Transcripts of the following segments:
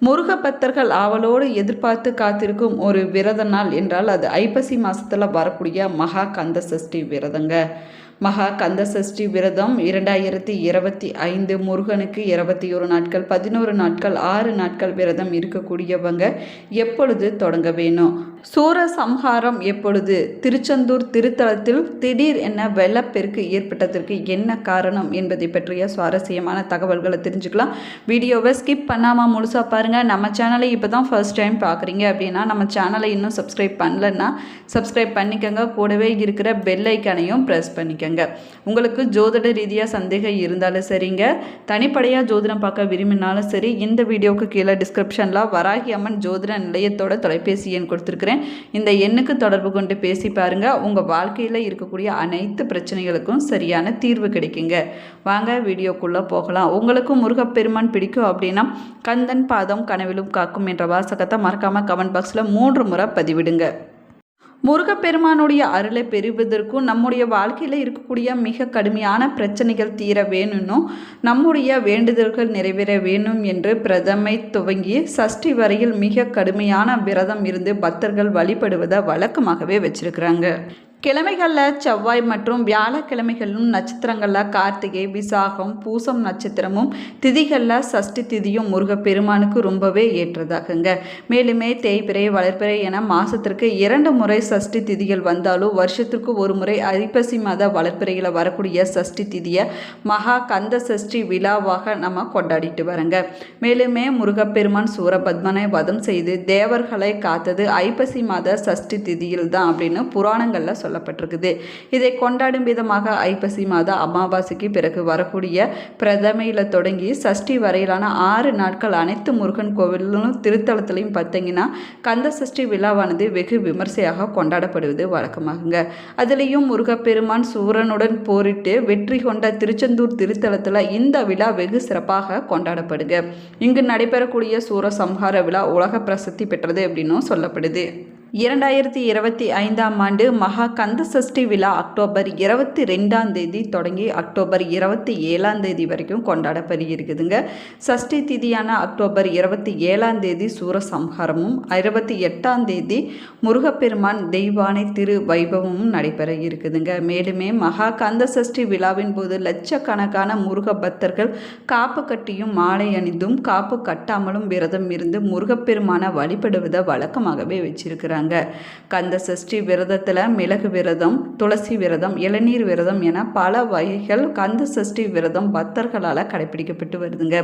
முருகப்பக்தர்கள் ஆவலோடு எதிர்பார்த்து காத்திருக்கும் ஒரு விரத நாள் என்றால் அது ஐப்பசி மாதத்தில் வரக்கூடிய மகா கந்த சஷ்டி விரதங்க. மகா கந்த சஷ்டி விரதம் இரண்டாயிரத்தி இருபத்தி ஐந்து முருகனுக்கு இருபத்தி ஒரு நாட்கள் பதினோரு நாட்கள் ஆறு நாட்கள் விரதம் இருக்கக்கூடியவங்க எப்பொழுது தொடங்க வேணும்? சூர சம்ஹாரம் எப்பொழுது? திருச்செந்தூர் திருத்தலத்தில் திடீர் என்ன வெள்ளப்பெருக்கு ஏற்பட்டதற்கு என்ன காரணம் என்பதை பற்றிய சுவாரஸ்யமான தகவல்களை தெரிஞ்சுக்கலாம். வீடியோவை ஸ்கிப் பண்ணாமல் முழுசாக பாருங்கள் நம்ம சேனலை இப்போ தான் ஃபர்ஸ்ட் டைம் பார்க்குறீங்க அப்படின்னா நம்ம சேனலை இன்னும் சப்ஸ்கிரைப் பண்ணலன்னா சப்ஸ்கிரைப் பண்ணிக்கோங்க. கூடவே இருக்கிற பெல் ஐக்கானையும் ப்ரெஸ் பண்ணிக்கோங்க. உங்களுக்கு ஜோதிட ரீதியாக சந்தேகம் இருந்தாலும் சரிங்க. தனிப்படையாக ஜோதிடம் பார்க்க விரும்பினாலும் சரி இந்த வீடியோவுக்கு கீழே டிஸ்கிரிப்ஷனில் வராகி அம்மன் ஜோதிட நிலையத்தோட தொலைபேசி எண் கொடுத்துருக்குறேன். இந்த எண்ணுக்கு தொடர்பு கொண்டு பேசி பாருங்கள் உங்கள் வாழ்க்கையில் இருக்கக்கூடிய அனைத்து பிரச்சனைகளுக்கும் சரியான தீர்வு கிடைக்குங்க. வாங்க வீடியோக்குள்ளே போகலாம். உங்களுக்கும் முருகப்பெருமான் பிடிக்கும் அப்படின்னா கந்தன் பாதம் கனவிலும் காக்கும் என்ற வாசகத்தை மறக்காமல் கமெண்ட் பாக்ஸில் மூன்று முறை பதிவிடுங்க. முருகப்பெருமானுடைய அருளை பெறுவதற்கும் நம்முடைய வாழ்க்கையில் இருக்கக்கூடிய மிக கடுமையான பிரச்சனைகள் தீர வேணும்னும் நம்முடைய வேண்டுதல்கள் நிறைவேற வேணும் என்று பிரதமை துவங்கி சஷ்டி வரையில் மிக கடுமையான விரதம் இருந்து பக்தர்கள் வழிபடுவதை வழக்கமாகவே வச்சிருக்கிறாங்க. கிழமைகளில் செவ்வாய் மற்றும் வியாழக்கிழமைகளிலும் நட்சத்திரங்களில் கார்த்திகை விசாகம் பூசம் நட்சத்திரமும் திதிகளில் சஷ்டி திதியும் முருகப்பெருமானுக்கு ரொம்பவே ஏற்றதாகுங்க. மேலுமே தேய்பிறை வளர்ப்பிறை என மாதத்திற்கு இரண்டு முறை சஷ்டி திதிகள் வந்தாலும் வருஷத்திற்கு ஒரு முறை ஐப்பசி மாத வளர்ப்பிறையில் வரக்கூடிய சஷ்டி திதியை மகா கந்த சஷ்டி விழாவாக நம்ம கொண்டாடிட்டு வரங்க. மேலுமே முருகப்பெருமான் சூரபத்மனை வதம் செய்து தேவர்களை காத்தது ஐப்பசி மாத சஷ்டி திதியில் தான் அப்படின்னு புராணங்களில் சொல்லப்பட்டிருக்குது. இதை கொண்டாடும் விதமாக ஐப்பசி மாத அமாவாசைக்கு பிறகு வரக்கூடிய பிரதமையில் தொடங்கி சஷ்டி வரையிலான ஆறு நாட்கள் அனைத்து முருகன் கோவிலும் திருத்தலத்திலையும் பார்த்தீங்கன்னா கந்த சஷ்டி விழாவானது வெகு விமர்சையாக கொண்டாடப்படுவது வழக்கமாகுங்க. அதுலேயும் முருகப்பெருமான் சூரனுடன் போரிட்டு வெற்றி கொண்ட திருச்செந்தூர் திருத்தலத்தில் இந்த விழா வெகு சிறப்பாக கொண்டாடப்படுங்க. இங்கு நடைபெறக்கூடிய சூர சம்ஹார விழா உலக பிரசித்தி பெற்றது அப்படின்னும் சொல்லப்படுது. இரண்டாயிரத்தி இருபத்தி ஐந்தாம் ஆண்டு மகா கந்த சஷ்டி விழா அக்டோபர் இருபத்தி ரெண்டாம் தேதி தொடங்கி அக்டோபர் இருபத்தி ஏழாம் தேதி வரைக்கும் கொண்டாடப்படுகிறதுங்க சஷ்டி திதியான அக்டோபர் இருபத்தி ஏழாம் தேதி சூரசம்ஹாரமும் இருபத்தி எட்டாம் தேதி முருகப்பெருமான் தெய்வானை திரு வைபவமும் நடைபெற இருக்குதுங்க மேலுமே மகா கந்த சஷ்டி விழாவின் போது லட்சக்கணக்கான முருக பக்தர்கள் காப்பு கட்டியும் மாலை அணிந்தும் காப்பு கட்டாமலும் விரதம் இருந்து முருகப்பெருமான வழிபடுவதை வழக்கமாகவே வச்சிருக்கிறாங்க கந்த சஷ்டி விரதத்தில் மிளகு விரதம் துளசி விரதம் இளநீர் விரதம் என பல வகைகள் கந்த சஷ்டி விரதம் பக்தர்களால் கடைபிடிக்கப்பட்டு வருதுங்க.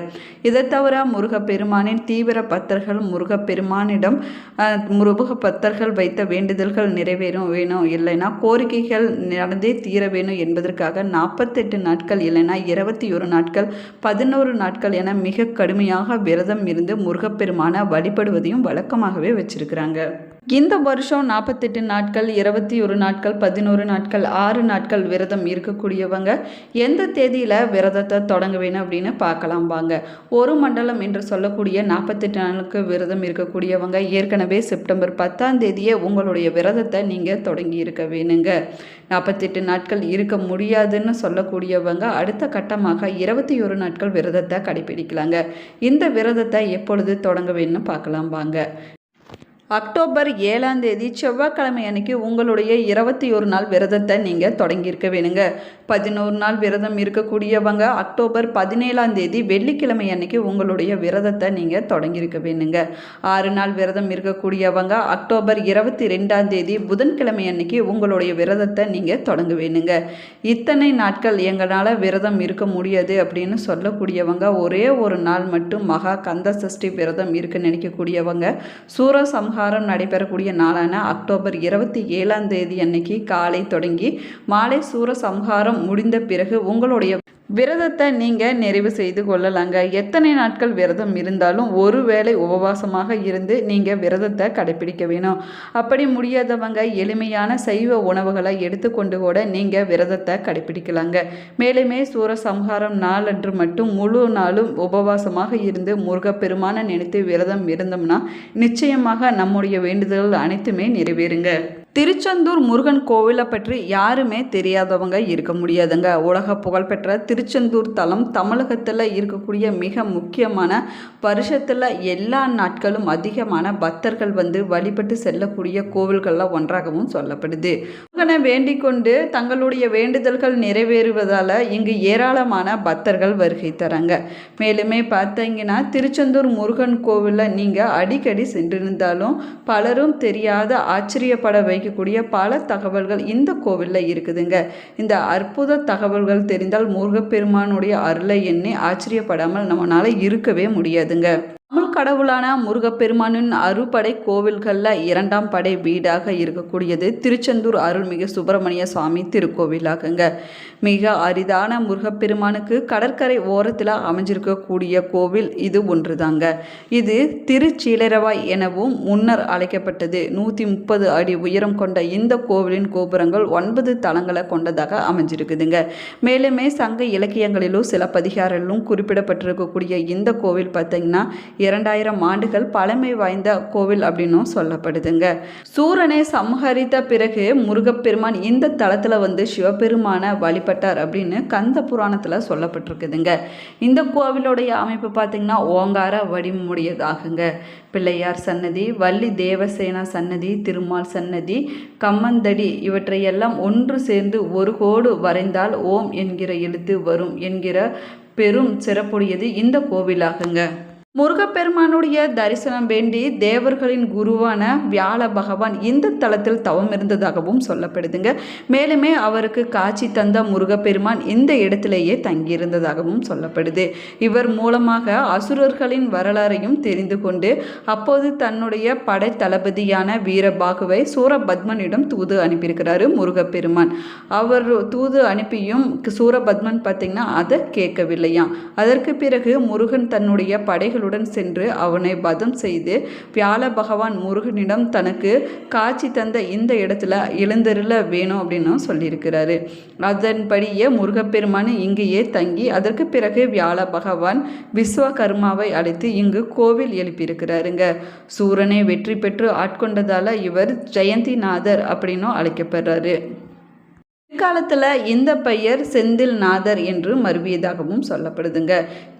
இதை தவிர முருகப்பெருமானின் தீவிர பக்தர்கள் முருகப்பெருமானிடம் முருக பக்தர்கள் வைத்த வேண்டுதல்கள் நிறைவேறும் வேணும் இல்லைன்னா கோரிக்கைகள் நடந்தே தீர வேணும் என்பதற்காக நாற்பத்தெட்டு நாட்கள் இல்லைன்னா இருபத்தி ஒரு நாட்கள் பதினோரு நாட்கள் என மிக கடுமையாக விரதம் இருந்து முருகப்பெருமான வழிபடுவதையும் வழக்கமாகவே வச்சிருக்கிறாங்க. இந்த வருஷம் நாற்பத்தெட்டு நாட்கள் இருபத்தி ஒரு நாட்கள் பதினோரு நாட்கள் ஆறு நாட்கள் விரதம் இருக்கக்கூடியவங்க எந்த தேதியில் விரதத்தை தொடங்க வேணும் அப்படின்னு பார்க்கலாம் வாங்க. ஒரு மண்டலம் என்று சொல்லக்கூடிய நாற்பத்தெட்டு நாளுக்கு விரதம் இருக்கக்கூடியவங்க ஏற்கனவே செப்டம்பர் பத்தாம் தேதியே உங்களுடைய விரதத்தை நீங்கள் தொடங்கி இருக்க வேணுங்க. நாற்பத்தெட்டு நாட்கள் இருக்க முடியாதுன்னு சொல்லக்கூடியவங்க அடுத்த கட்டமாக இருபத்தி ஒரு நாட்கள் விரதத்தை கடைபிடிக்கலாங்க. இந்த விரதத்தை எப்பொழுது தொடங்க வேணும்னு பார்க்கலாம் வாங்க. அக்டோபர் ஏழாம் தேதி செவ்வாய்க்கிழமை அன்னைக்கு உங்களுடைய இருபத்தி ஒரு நாள் விரதத்தை நீங்கள் தொடங்கியிருக்க வேணுங்க. பதினோரு நாள் விரதம் இருக்கக்கூடியவங்க அக்டோபர் பதினேழாம் தேதி வெள்ளிக்கிழமை அன்னைக்கு உங்களுடைய விரதத்தை நீங்கள் தொடங்கியிருக்க வேணுங்க. ஆறு நாள் விரதம் இருக்கக்கூடியவங்க அக்டோபர் இருபத்தி ரெண்டாம் தேதி புதன்கிழமை அன்னைக்கு உங்களுடைய விரதத்தை நீங்கள் தொடங்க வேணுங்க. இத்தனை நாட்கள் எங்களால் விரதம் இருக்க முடியாது அப்படின்னு சொல்லக்கூடியவங்க ஒரே ஒரு நாள் மட்டும் மகா கந்த சஷ்டி விரதம் இருக்க நினைக்கக்கூடியவங்க விவகாரம் நடைபெறக்கூடிய நாளான அக்டோபர் இருபத்தி ஏழாம் தேதி அன்னைக்கு காலை தொடங்கி மாலை சூரசம்ஹாரம் முடிந்த பிறகு உங்களுடைய விரதத்தை நீங்கள் நிறைவு செய்து கொள்ளலாங்க. எத்தனை நாட்கள் விரதம் இருந்தாலும் ஒரு வேளை உபவாசமாக இருந்து நீங்கள் விரதத்தை கடைபிடிக்க வேணும். அப்படி முடியாதவங்க எளிமையான சைவ உணவுகளை எடுத்துக்கொண்டு கூட நீங்கள் விரதத்தை கடைபிடிக்கலாங்க. மேலுமே சூரசம்ஹாரம் நாளன்று மட்டும் முழு நாளும் உபவாசமாக இருந்து முருகப்பெருமான நினைத்து விரதம் இருந்தோம்னா நிச்சயமாக நம்முடைய வேண்டுதல்கள் அனைத்துமே நிறைவேறுங்க. திருச்செந்தூர் முருகன் கோவிலை பற்றி யாருமே தெரியாதவங்க இருக்க முடியாதுங்க. உலக புகழ்பெற்ற திருச்செந்தூர் தலம் தமிழகத்தில் இருக்கக்கூடிய மிக முக்கியமான வருஷத்தில் எல்லா நாட்களும் அதிகமான பக்தர்கள் வந்து வழிபட்டு செல்லக்கூடிய கோவில்களில் ஒன்றாகவும் சொல்லப்படுது. முருகனை வேண்டிக் கொண்டு தங்களுடைய வேண்டுதல்கள் நிறைவேறுவதால் இங்கு ஏராளமான பக்தர்கள் வருகை தராங்க. மேலுமே பார்த்தீங்கன்னா திருச்செந்தூர் முருகன் கோவிலில் நீங்கள் அடிக்கடி சென்றிருந்தாலும் பலரும் தெரியாத ஆச்சரியப்பட வைக்கக்கூடிய பல தகவல்கள் இந்த கோவிலில் இருக்குதுங்க. இந்த அற்புத தகவல்கள் தெரிந்தால் முருகப்பெருமானுடைய அருளை எண்ணி ஆச்சரியப்படாமல் நம்மளால் இருக்கவே முடியாதுங்க. தமிழ் கடவுளான முருகப்பெருமானின் அறுபடை கோவில்களில் இரண்டாம் படை வீடாக இருக்கக்கூடியது திருச்செந்தூர் அருள்மிகு சுப்பிரமணிய சுவாமி திருக்கோவிலாகுங்க. மிக அரிதான முருகப்பெருமானுக்கு கடற்கரை ஓரத்தில் அமைஞ்சிருக்கக்கூடிய கோவில் இது ஒன்றுதாங்க. இது திருச்சீலரவாய் எனவும் முன்னர் அழைக்கப்பட்டது. நூற்றி முப்பது அடி உயரம் கொண்ட இந்த கோவிலின் கோபுரங்கள் ஒன்பது தளங்களை கொண்டதாக அமைஞ்சிருக்குதுங்க. மேலுமே சங்க இலக்கியங்களிலும் சில பதிகாரங்களிலும் குறிப்பிடப்பட்டிருக்கக்கூடிய இந்த கோவில் பார்த்தீங்கன்னா இரண்டாயிரம் ஆண்டுகள் பழமை வாய்ந்த கோவில் அப்படின்னும் சொல்லப்படுதுங்க. சூரனை சம்ஹரித்த பிறகு முருகப்பெருமான் இந்த தளத்தில் வந்து சிவபெருமான வழிபட்டார் அப்படின்னு கந்த புராணத்தில் சொல்லப்பட்டிருக்குதுங்க. இந்த கோவிலுடைய அமைப்பு பார்த்திங்கன்னா ஓங்கார வடிமுடையதாகுங்க பிள்ளையார் சன்னதி வள்ளி தேவசேனா சன்னதி திருமால் சன்னதி கம்மந்தடி இவற்றையெல்லாம் ஒன்று சேர்ந்து ஒரு கோடு வரைந்தால் ஓம் என்கிற எழுத்து வரும் என்கிற பெரும் சிறப்புடையது இந்த கோவிலாகுங்க. முருகப்பெருமானுடைய தரிசனம் வேண்டி தேவர்களின் குருவான வியாழ பகவான் இந்த தளத்தில் தவம் இருந்ததாகவும் சொல்லப்படுதுங்க. மேலுமே அவருக்கு காட்சி தந்த முருகப்பெருமான் இந்த இடத்திலேயே தங்கியிருந்ததாகவும் சொல்லப்படுது. இவர் மூலமாக அசுரர்களின் வரலாறையும் தெரிந்து கொண்டு அப்போது தன்னுடைய படை தளபதியான வீரபாகுவை சூரபத்மனிடம் தூது அனுப்பியிருக்கிறாரு முருகப்பெருமான். அவர் தூது அனுப்பியும் சூரபத்மன் பார்த்திங்கன்னா அதை கேட்கவில்லையாம். அதற்கு பிறகு முருகன் தன்னுடைய படைகள் படைகளுடன் சென்று அவனை பதம் செய்து வியாழ பகவான் முருகனிடம் தனக்கு காட்சி தந்த இந்த இடத்துல எழுந்தருள வேணும் அப்படின்னு சொல்லியிருக்கிறாரு. அதன்படியே முருகப்பெருமான் இங்கேயே தங்கி அதற்கு பிறகு வியாழ பகவான் விஸ்வகர்மாவை அழைத்து இங்கு கோவில் எழுப்பியிருக்கிறாருங்க. சூரனை வெற்றி பெற்று ஆட்கொண்டதால் இவர் ஜெயந்திநாதர் அப்படின்னும் அழைக்கப்படுறாரு. பிற்காலத்தில் இந்த பெயர் செந்தில்நாதர் என்று மருவியதாகவும் சொல்லப்படுதுங்க.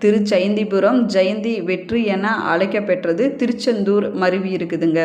திருச்செயந்திபுரம் ஜெயந்தி வெற்றி என அழைக்கப்பெற்றது திருச்செந்தூர் மருவி இருக்குதுங்க.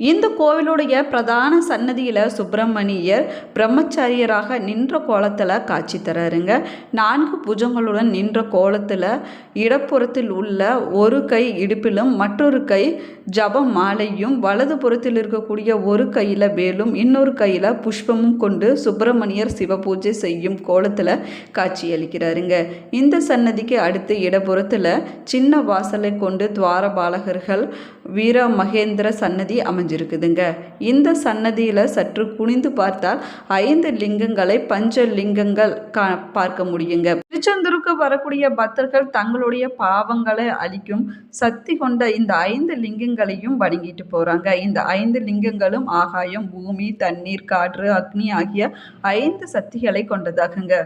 இந்த கோவிலுடைய பிரதான சன்னதியில் சுப்பிரமணியர் பிரம்மச்சாரியராக நின்ற கோலத்தில் காட்சி தராருங்க. நான்கு புஜங்களுடன் நின்ற கோலத்தில் இடப்புறத்தில் உள்ள ஒரு கை இடுப்பிலும் மற்றொரு கை ஜப மாலையும் வலது புறத்தில் இருக்கக்கூடிய ஒரு கையில் வேலும் இன்னொரு கையில் புஷ்பமும் கொண்டு சுப்பிரமணியர் சிவ பூஜை செய்யும் கோலத்தில் காட்சியளிக்கிறாருங்க இந்த சன்னதிக்கு அடுத்து இடப்புறத்தில் சின்ன வாசலை கொண்டு துவாரபாலகர்கள் வீர மகேந்திர சன்னதி அமைஞ்சிருக்குதுங்க இந்த சன்னதியில் சற்று குனிந்து பார்த்தால் ஐந்து லிங்கங்களை பஞ்ச லிங்கங்கள் கா பார்க்க முடியுங்க. திருச்செந்தூருக்கு வரக்கூடிய பக்தர்கள் தங்களுடைய பாவங்களை அழிக்கும் சக்தி கொண்ட இந்த ஐந்து லிங்கங்களையும் வணங்கிட்டு போகிறாங்க இந்த ஐந்து லிங்கங்களும் ஆகாயம் பூமி தண்ணீர் காற்று அக்னி ஆகிய ஐந்து சக்திகளை கொண்டதாகுங்க.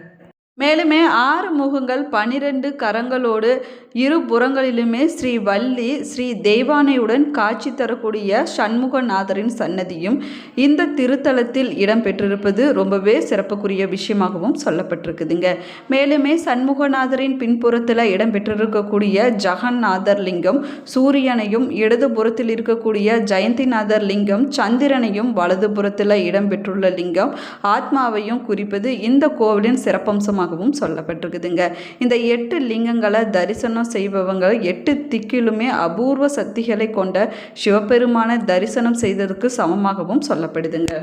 மேலுமே ஆறு முகங்கள் பனிரெண்டு கரங்களோடு இரு புறங்களிலுமே ஸ்ரீ வள்ளி ஸ்ரீ தெய்வானையுடன் காட்சி தரக்கூடிய சண்முகநாதரின் சன்னதியும் இந்த திருத்தலத்தில் இடம்பெற்றிருப்பது ரொம்பவே சிறப்புக்குரிய விஷயமாகவும் சொல்லப்பட்டிருக்குதுங்க. மேலுமே சண்முகநாதரின் பின்புறத்தில் இடம்பெற்றிருக்கக்கூடிய ஜெகநாதர் லிங்கம் சூரியனையும் இடதுபுறத்தில் இருக்கக்கூடிய ஜெயந்திநாதர் லிங்கம் சந்திரனையும் வலதுபுறத்தில் இடம்பெற்றுள்ள லிங்கம் ஆத்மாவையும் குறிப்பது இந்த கோவிலின் சிறப்பம்சமாக அம்சமாகவும் சொல்லப்பட்டிருக்குதுங்க. இந்த எட்டு லிங்கங்களை தரிசனம் செய்பவங்க எட்டு திக்கிலுமே அபூர்வ சக்திகளை கொண்ட சிவபெருமான தரிசனம் செய்ததற்கு சமமாகவும் சொல்லப்படுதுங்க.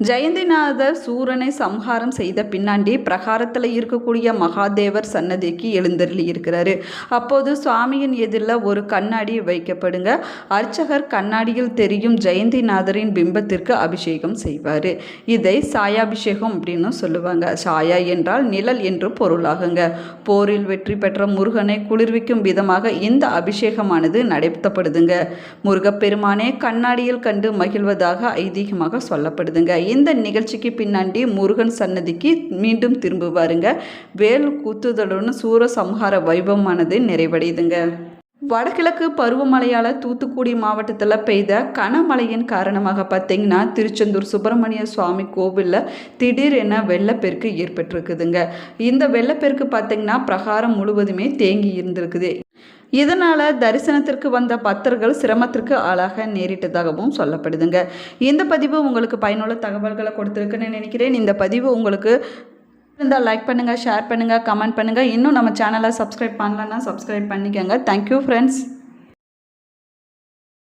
ஜெயந்திநாதர் சூரனை சம்ஹாரம் செய்த பின்னாண்டி பிரகாரத்தில் இருக்கக்கூடிய மகாதேவர் சன்னதிக்கு எழுந்தருளி இருக்கிறாரு அப்போது சுவாமியின் எதிரில் ஒரு கண்ணாடி வைக்கப்படுங்க. அர்ச்சகர் கண்ணாடியில் தெரியும் ஜெயந்திநாதரின் பிம்பத்திற்கு அபிஷேகம் செய்வார். இதை சாயாபிஷேகம் அப்படின்னு சொல்லுவாங்க. சாயா என்றால் நிழல் என்று பொருளாகுங்க. போரில் வெற்றி பெற்ற முருகனை குளிர்விக்கும் விதமாக இந்த அபிஷேகமானது நடத்தப்படுதுங்க. முருகப்பெருமானே கண்ணாடியில் கண்டு மகிழ்வதாக ஐதீகமாக சொல்லப்படுதுங்க. இந்த நிகழ்ச்சிக்கு பின்னாடி முருகன் சன்னதிக்கு மீண்டும் திரும்புவாருங்க. வேல் கூத்துதலுடன் சூர சம்ஹார வைபவமானது நிறைவடையுதுங்க. வடகிழக்கு பருவமழையால் தூத்துக்குடி மாவட்டத்தில் பெய்த கனமழையின் காரணமாக பார்த்தீங்கன்னா திருச்செந்தூர் சுப்பிரமணிய சுவாமி கோவிலில் திடீரென வெள்ளப்பெருக்கு ஏற்பட்டிருக்குதுங்க. இந்த வெள்ளப்பெருக்கு பார்த்தீங்கன்னா பிரகாரம் முழுவதுமே தேங்கி இருந்திருக்குது. இதனால் தரிசனத்திற்கு வந்த பக்தர்கள் சிரமத்திற்கு ஆளாக நேரிட்டதாகவும் சொல்லப்படுதுங்க. இந்த பதிவு உங்களுக்கு பயனுள்ள தகவல்களை கொடுத்துருக்குன்னு நினைக்கிறேன். இந்த பதிவு உங்களுக்கு இருந்தால் லைக் பண்ணுங்கள் ஷேர் பண்ணுங்கள் கமெண்ட் பண்ணுங்கள் இன்னும் நம்ம சேனலை சப்ஸ்கிரைப் பண்ணலன்னா சப்ஸ்கிரைப் பண்ணிக்கோங்க. Thank you friends